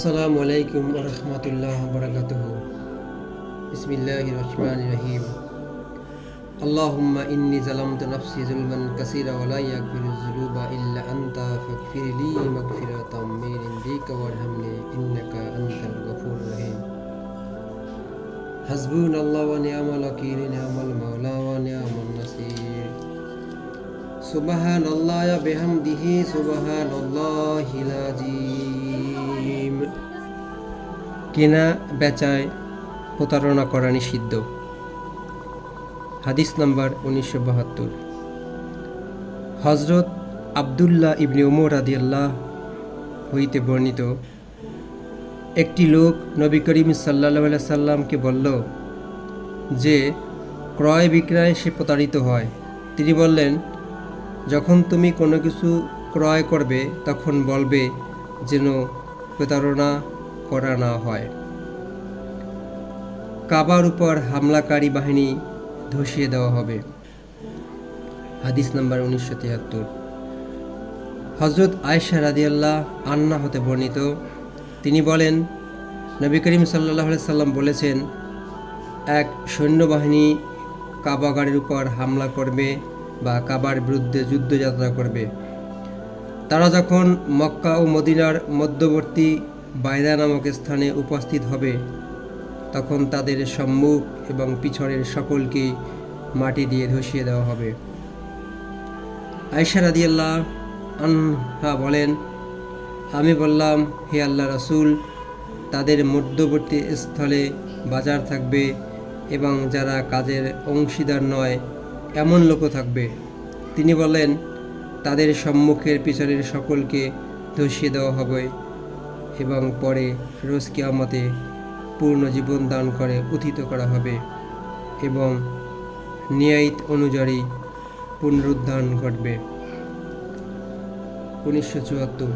আসসালামু আলাইকুম রহমতুল্লাহ বরকাতুহ বিসমিল্লাহ রহমান রহিম اللهم إني ظلمت نفسي ظلما كثيرا ولا يغفر الذنوب إلا أنت فاغفر لي مغفرة من عندك وارحمني إنك أنت الغفور الرحيم حسبنا الله ونعم الوكيل نعم المولى ونعم النصير سبحان الله بحمده سبحان الله العظيم কেনা, বেচায়, প্রতারণা করা নিষিদ্ধ। হাদিস নাম্বার উনিশশো বাহাত্তর। হজরত আবদুল্লাহ ইবনে উমর আদিয়াল্লাহ হইতে বর্ণিত, একটি লোক নবী করিম সাল্লাহ সাল্লামকে বলল যে, ক্রয় বিক্রয় সে প্রতারিত হয়। তিনি বললেন, যখন তুমি কোনো কিছু ক্রয় করবে, তখন বলবে যেন প্রতারণা করা না হয়। কাবার উপর হামলাকারী বাহিনী ধসিয়ে দেওয়া হবে। হাদিস নাম্বার উনিশশো তিয়াত্তর। হজরত আয়েশা রাদিয়াল্লাহ আন্না হতে বর্ণিত, তিনি বলেন, নবী করিম সাল্লাহ সাল্লাম বলেছেন, এক সৈন্যবাহিনী কাবাগারের উপর হামলা করবে বা কাবার বিরুদ্ধে যুদ্ধযাত্রা করবে। তারা যখন মক্কা ও মদিনার মধ্যবর্তী বায়দা নামক স্থানে উপস্থিত হবে, তখন তাদের সম্মুখ এবং পিছনের সকলকে মাটি দিয়ে ধসিয়ে দেওয়া হবে। আয়সা রাদিয়াল্লাহ আনহা বলেন, আমি বললাম, হে আল্লাহ রাসূল, তাদের মধ্যবর্তী স্থলে বাজার থাকবে এবং যারা কাজের অংশীদার নয়, এমন লোকও থাকবে। তিনি বলেন তাদের সম্মুখের পিছনের সকলকে ধসিয়ে দেওয়া হবে এবং পরে রোজ কিয়ামতে পূর্ণ জীবন দান করে উথিত করা হবে এবং ন্যায়িত অনুযায়ী পুনরুদ্ধান ঘটবে। উনিশশো চুয়াত্তর।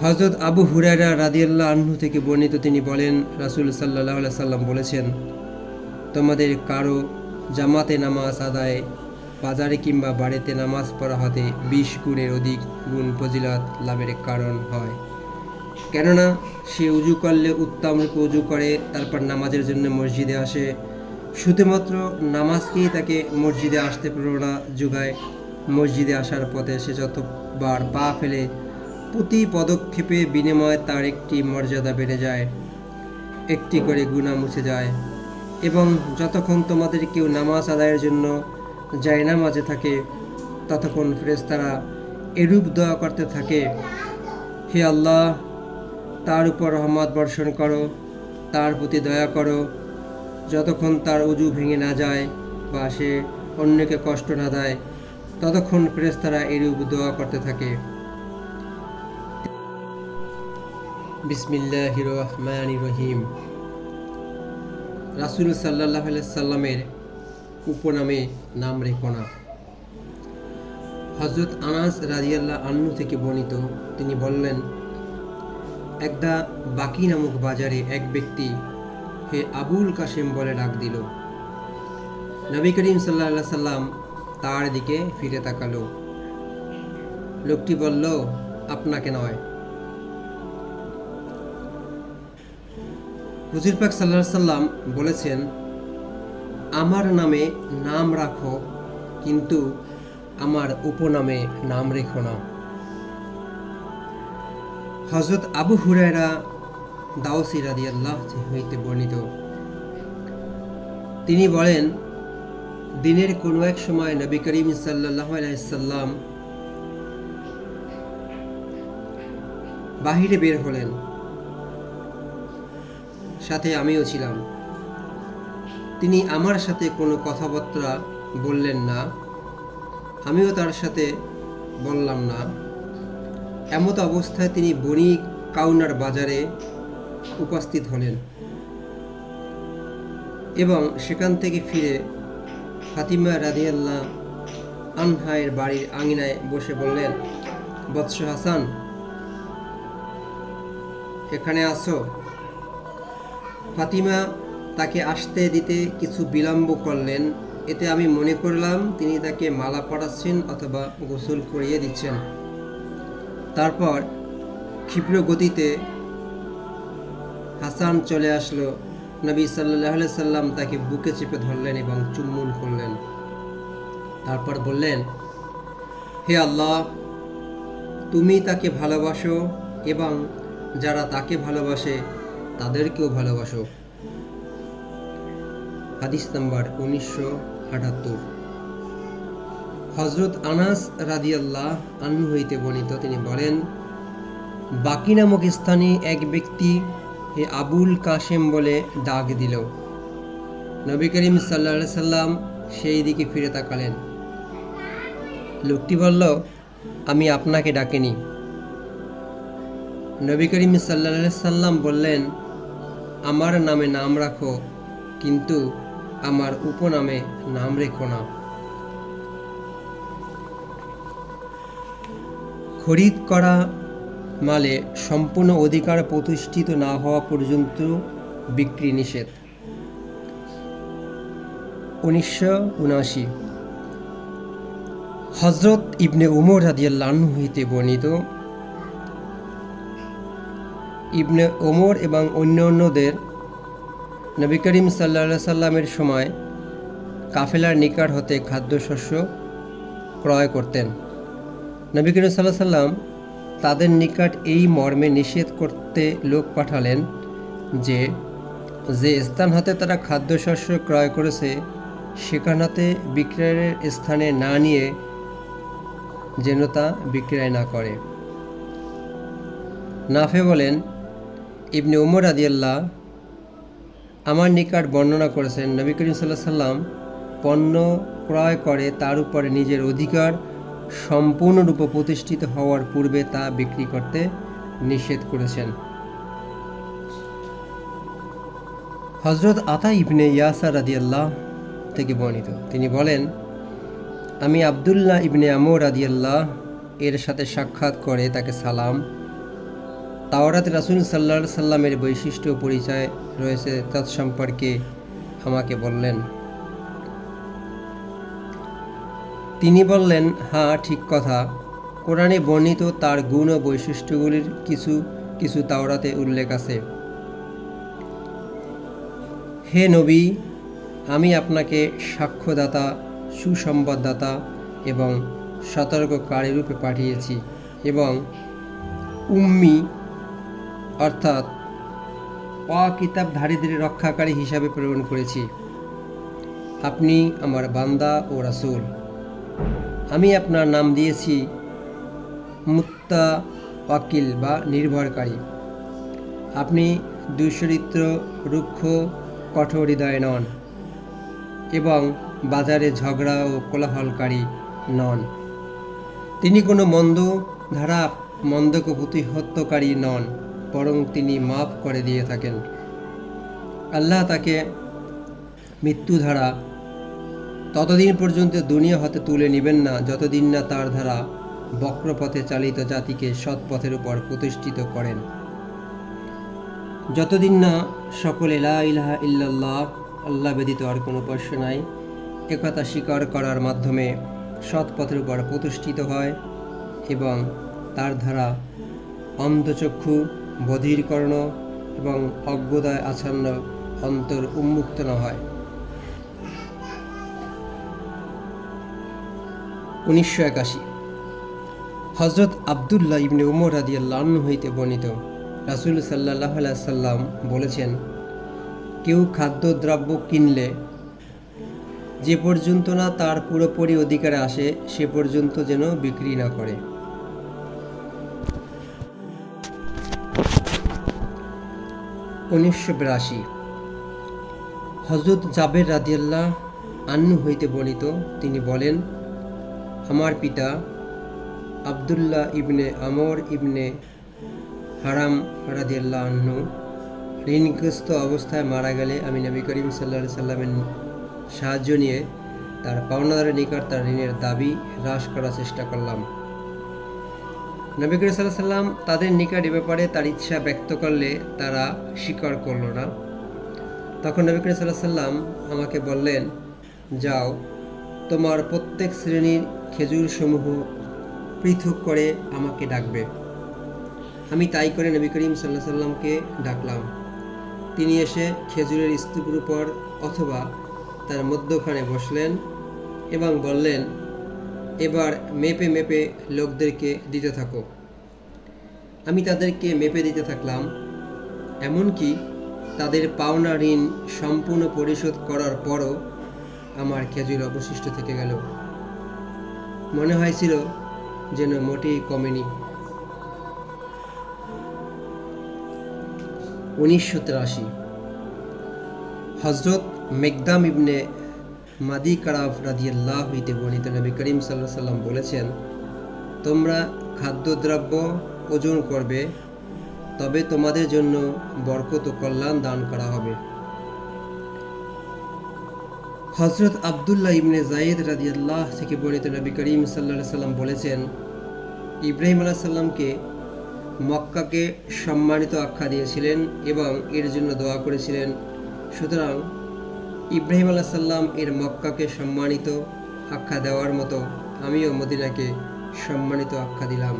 হজরত আবু হুরায়রা রাদিয়াল্লাহ আহ্ন থেকে বর্ণিত তিনি বলেন, রাসুল সাল্লাহ সাল্লাম বলেছেন, তোমাদের কারও জামাতে নামাজ আদায় বাজারে কিংবা বাড়িতে নামাজ পড়া হতে বিশ গুণের অধিক গুণ ফজিলাত লাভের কারণ হয়। কেননা, সে উজু করলে উত্তম উজু করে, তারপর নামাজের জন্য মসজিদে আসে। শুধুমাত্র নামাজকেই তাকে মসজিদে আসতে প্রেরণা যোগায়। মসজিদে আসার পথে সে যতবার পা ফেলে, প্রতি পদক্ষেপে বিনিময়ে তার একটি মর্যাদা বেড়ে যায়, একটি করে গুণা মুছে যায়। এবং যতক্ষণ তোমাদের কেউ নামাজ আদায়ের জন্য যায় নামাজে থাকে, ততক্ষণ ফেরেশতারা এরূপ দোয়া করতে থাকে, হে আল্লাহ, তার উপর রহমত বর্ষণ করো, তার প্রতি দয়া করো, যতক্ষণ তার উজু ভেঙে না যায় বা সে অন্যকে কষ্ট না দেয়, ততক্ষণ ফেরেশতারা এরূপ দোয়া করতে থাকে। বিসমিল্লাহ রহমান রহিম। রাসুল সাল্লাহ সাল্লামের উপনামে নাম রেখো না। হজরত আনাস রাজিয়াল্লাহ আন্নু থেকে বর্ণিত, তিনি বললেন, একদা বাকি নামক বাজারে এক ব্যক্তি হে আবুল কাশেম বলে ডাক দিল। নবী করিম সাল্লাহ সাল্লাম তার দিকে ফিরে তাকালো। লোকটি বলল, আপনাকে নয়। হুজুর পাক সাল্লাম বলেছেন আমার নামে নাম রাখো, কিন্তু আমার উপনামে নাম রেখো না। হজরত আবু হুরায়রা দাওসি রাদি আল্লাহ হইতে বর্ণিত। তিনি বলেন, দিনের কোনো এক সময় নবী করিম সাল্লাহ আলাইসাল্লাম বাহিরে বের হলেন। সাথে আমিও ছিলাম। তিনি আমার সাথে কোনো কথাবার্তা বললেন না, আমিও তার সাথে বললাম না। এমত অবস্থায় তিনি বনি কাউনার বাজারে উপস্থিত হলেন এবং সেখান থেকে ফিরে ফাতিমা রাদিয়াল্লাহ আনহায়ের বাড়ির আঙিনায় বসে বললেন, বৎস হাসান, এখানে আসো ফাতিমা তাকে আসতে দিতে কিছু বিলম্ব করলেন। এতে আমি মনে করলাম তিনি তাকে মালা পরাচ্ছেন অথবা গোসল করিয়ে দিচ্ছেন। তারপর ক্ষিপ্র গতিতে হাসান চলে আসলো। নবী সাল্লাহ সাল্লাম তাকে বুকে চেপে ধরলেন এবং চুম্বন করলেন। তারপর বললেন, হে আল্লাহ, তুমি তাকে ভালোবাসো এবং যারা তাকে ভালোবাসে তাদেরকেও ভালোবাসো। হাদিস নাম্বার উনিশশো আটাত্তর। হজরত আনাস রাদিয়াল্লাহ আন্নু হইতে বর্ণিত, তিনি বলেন, বাকি নামক স্থানে এক ব্যক্তি হে আবুল কাশেম বলে ডাক দিল। নবী করিম সাল্লা সাল্লাম সেই দিকে ফিরে তাকালেন। লোকটি বলল, আমি আপনাকে ডাকিনি। নবী করিম সাল্লা সাল্লাম বললেন, আমার নামে নাম রাখো, কিন্তু আমার উপনামে নাম রেখো না। খরিদ করা মালে সম্পূর্ণ অধিকার প্রতিষ্ঠিত না হওয়া পর্যন্ত বিক্রি নিষেধ। উনিশশো উনআশি। হজরত ইবনে উমর হাদিয়াল্লাহ হইতে বর্ণিত, ইবনে ওমর এবং অন্য অন্যদের নবী করিম সাল্লা সাল্লামের সময় কাফেলার নিকট হতে খাদ্যশস্য ক্রয় করতেন। নবী করিম সাল্লাহ সাল্লাম তাদের নিকট এই মর্মে নিষেধ করতে লোক পাঠালেন যে যে স্থান হতে তারা খাদ্যশস্য ক্রয় করেছে সেখান হতে বিক্রয়ের স্থানে না নিয়ে যেন তা বিক্রয় না করে। নাফে বলেন, ইবনে উমর আদিয়াল্লাহ আমার নিকট বর্ণনা করেছেন নবী করিম সাল্লাহ সাল্লাম, পণ্য ক্রয় করে তার উপরে নিজের অধিকার সম্পূর্ণরূপে প্রতিষ্ঠিত হওয়ার পূর্বে তা বিক্রি করতে নিষেধ করেছেন। হজরত আতা ইবনে ইয়াসা রাদিয়াল্লাহ থেকে বর্ণিত। তিনি বলেন, আমি আবদুল্লাহ ইবনে আমর রাদিয়াল্লাহ এর সাথে সাক্ষাৎ করে তাকে সালাম তাওরাত রাসুল সাল্লা সাল্লামের বৈশিষ্ট্য পরিচয় রয়েছে তৎসম্পর্কে আমাকে বললেন। তিনি বললেন হ্যাঁ ঠিক কথা। কোরআনে বর্ণিত তার গুণ ও বৈশিষ্ট্যগুলির কিছু কিছু তাওরাতে উল্লেখ আছে। হে নবী, আমি আপনাকে সাক্ষ্যদাতা, সুসংবাদদাতা এবং সতর্ককারী রূপে পাঠিয়েছি এবং উম্মি অর্থাৎ অকিতাবধারীদের রক্ষাকারী হিসাবে প্রেরণ করেছি। আপনি আমার বান্দা ও রাসুল। আমি আপনার নাম দিয়েছি মুত্তা ওয়াকিল বা নির্ভরকারী। আপনি দুচরিত্র রুক্ষ, কঠোর হৃদয় নন এবং বাজারে ঝগড়া ও কোলাহলকারী নন। তিনি কোনো মন্দ ধারা মন্দকে প্রতিহত্যকারী নন। বরং তিনি মাফ করে দিয়ে থাকেন। আল্লাহ তাকে মৃত্যু ধারা ততদিন পর্যন্ত দুনিয়া হতে তুলে নেবেন না, যতদিন না তার ধারা বক্রপথে চালিত জাতিকে সৎ পথের উপর প্রতিষ্ঠিত করেন। যতদিন না সকলে ইলাহা ইল্লাল্লাহ, আল্লাহ ব্যতীত আর কোনো উপাস্য নাই একথা স্বীকার করার মাধ্যমে সৎ পথের উপর প্রতিষ্ঠিত হয় এবং তার ধারা অন্ধচক্ষু বধিরকর্ণ এবং অজ্ঞতায় আচ্ছন্ন অন্তর উন্মুক্ত না হয়। উনিশশো একাশি। হজরত আবদুল্লাহ ইবনে উমর রাদিয়াল্লাহ হইতে বর্ণিত রাসুল সাল্লাহ সাল্লাম বলেছেন, কেউ খাদ্যদ্রব্য কিনলে যে পর্যন্ত না তার পুরোপুরি অধিকারে আসে, সে পর্যন্ত যেন বিক্রি না করে। উনিশশো বিরাশি। হজরত জাবের রাদিয়াল্লাহ আন্নু হইতে বর্ণিত, তিনি বলেন, আমার পিতা আবদুল্লাহ ইবনে আমর ইবনে হারাম রাদিয়াল্লাহ আন্নু ঋণগ্রস্ত অবস্থায় মারা গেলে আমি নবী করিম সাল্লা সাল্লামের সাহায্য নিয়ে তার পাওনাদারের নিকট তার ঋণের দাবি হ্রাস করার চেষ্টা করলাম। নবী সাল্লাম তাদের নিকট এ ব্যাপারে তার ইচ্ছা ব্যক্ত করলে তারা স্বীকার করল না। তখন নবী সাল্লাম আমাকে বললেন, যাও, তোমার প্রত্যেক শ্রেণির খেজুর সমূহ পৃথক করে আমাকে ডাকবে। আমি তাই করে নবী করিম সাল্লাহ সাল্লামকে ডাকলাম। তিনি এসে খেজুরের স্তূপের উপর অথবা তার মধ্যখানে বসলেন এবং বললেন এবার মেপে মেপে লোকদেরকে দিতে থাকো। আমি তাদেরকে মেপে দিতে থাকলাম, এমনকি তাদের পাওনা ঋণ সম্পূর্ণ পরিশোধ করার পরও আমার খেজুর অবশিষ্ট থেকে গেল। মনে হয়েছিল যেন মোটেই কমেনি। উনিশশো তিরাশি। হজরত মেকদাম ইবনে মাদি কারাফ রাদিয়াল্লাহ হইতে বর্ণিত নবী করিম সাল্লাহ সাল্লাম বলেছেন, তোমরা খাদ্যদ্রব্য ওজন করবে, তবে তোমাদের জন্য বরকত কল্যাণ দান করা হবে। হজরত আবদুল্লাহ ইবনে জায়েদ রাদিয়াল্লাহ থেকে বর্ণিত নবী করিম সাল্লাহ সাল্লাম বলেছেন, ইব্রাহিম আলাহ সাল্লামকে মক্কাকে সম্মানিত আখ্যা দিয়েছিলেন এবং এর জন্য দোয়া করেছিলেন। সুতরাং ইব্রাহিম আলাহ সাল্লাম এর মক্কাকে সম্মানিত আখ্যা দেওয়ার মতো আমিও মদিনাকে সম্মানিত আখ্যা দিলাম।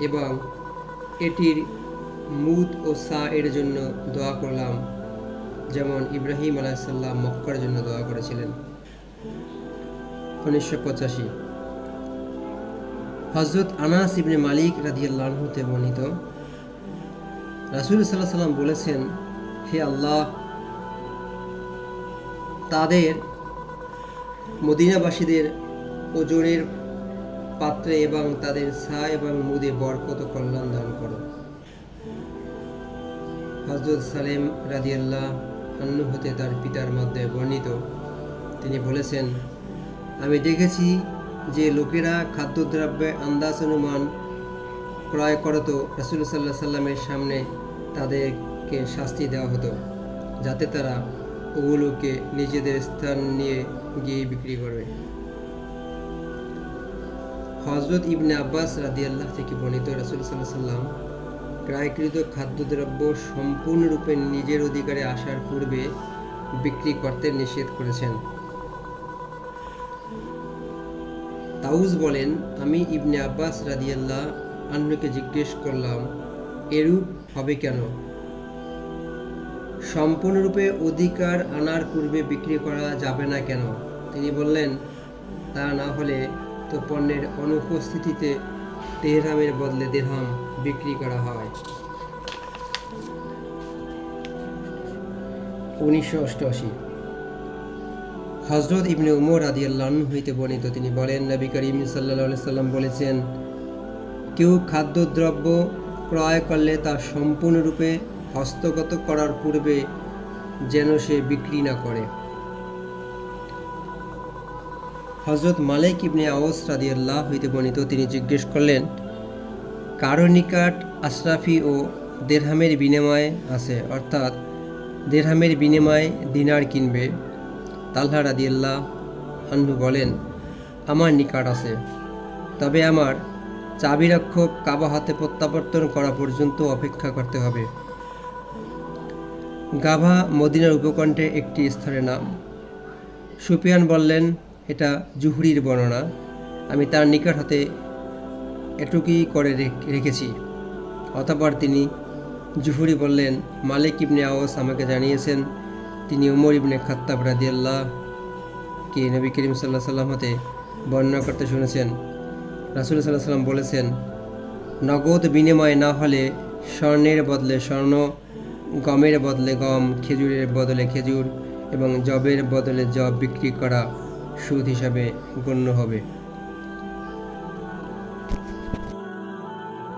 এবং এটির মুদ ও সা এর জন্য দোয়া করলাম, যেমন ইব্রাহিম আলাইসাল্লাম মক্কার জন্য দোয়া করেছিলেন। উনিশশো পঁচাশি। হজরত আনাস ইবনে মালিক রাদিয়াল্লাহতে বর্ণিত, রাসুল সাল্লাহ সাল্লাম বলেছেন, হে আল্লাহ তাদের মদিনাবাসীদের ওজনের পাত্রে এবং তাদের সা এবং মুদে বরকত কল্যাণ দান করো। হজরত সালেম রাদিয়াল্লাহ আন্নু হতে তার পিতার মধ্যে বর্ণিত। তিনি বলেছেন, আমি দেখেছি যে লোকেরা খাদ্যদ্রব্যে আন্দাজ অনুমান ক্রয় করত রাসুল সাল্লাহ সাল্লামের সামনে তাদেরকে শাস্তি দেওয়া হতো, যাতে তারা ওগুলোকে নিজেদের স্থান নিয়ে গিয়ে বিক্রি করবে। হজরত ইবনে আব্বাস রাদিয়াল্লাহ থেকে বর্ণিত রাসুল সাল্লাহ সাল্লাম ক্রয়কৃত খাদ্যদ্রব্য সম্পূর্ণরূপে নিজের অধিকারে আসার পূর্বে বিক্রি করতে নিষেধ করেছেন। তাউজ বলেন, আমি ইবনে আব্বাস রাদিয়াল্লাহ আন্নুকে জিজ্ঞেস করলাম, এরূপ হবে কেন? সম্পূর্ণরূপে অধিকার আনার পূর্বে বিক্রি করা যাবে না কেন? তিনি বললেন, তা না হলে তো পণ্যের অনুপস্থিতিতে তেহরামের বদলে দেহাম বিক্রি করা হয়। উনিশশো অষ্টআশি। হজরত ইবনে উমর আদি হইতে বর্ণিত তিনি বলেন, নবী করিম সাল্লা সাল্লাম বলেছেন, কেউ খাদ্যদ্রব্য ক্রয় করলে তা সম্পূর্ণরূপে হস্তগত করার পূর্বে যেন সে বিক্রি না করে। হজরত মালিক ইবনে আওস রাদি আল্লাহ হইতে বর্ণিত তিনি জিজ্ঞেস করলেন, কারও নিকাট আশরাফি ও দেড়হামের বিনিময়ে আছে? অর্থাৎ দেড়হামের বিনিময়ে দিনার কিনবে? তাল্হা রাদিয়াল্লাহ আন্নু বলেন, আমার নিকাট আছে। তবে আমার চাবিরক্ষক কাবা হাতে প্রত্যাবর্তন করা পর্যন্ত অপেক্ষা করতে হবে। গাভা মদিনার উপকণ্ঠে একটি স্থানের নাম। সুপিয়ান বললেন, এটা জুহুরির বর্ণনা। আমি তার নিকট হতে এটুকুই করে রেখেছি। অতপর তিনি জুহুরি বললেন, মালিক ইবনে আওয়াস আমাকে জানিয়েছেন, তিনি উমর ইবনে খাত্তাব রাদিয়াল্লাহ কে নবী করিম সাল্লাহ সাল্লাম হতে বর্ণনা করতে শুনেছেন। রাসুল সাল্লাহ সাল্লাম বলেছেন, নগদ বিনিময় না হলে স্বর্ণের বদলে স্বর্ণ গমের বদলে গম, খেজুরের বদলে খেজুর এবং জবের বদলে জব বিক্রি করা সুদ হিসাবে গণ্য হবে।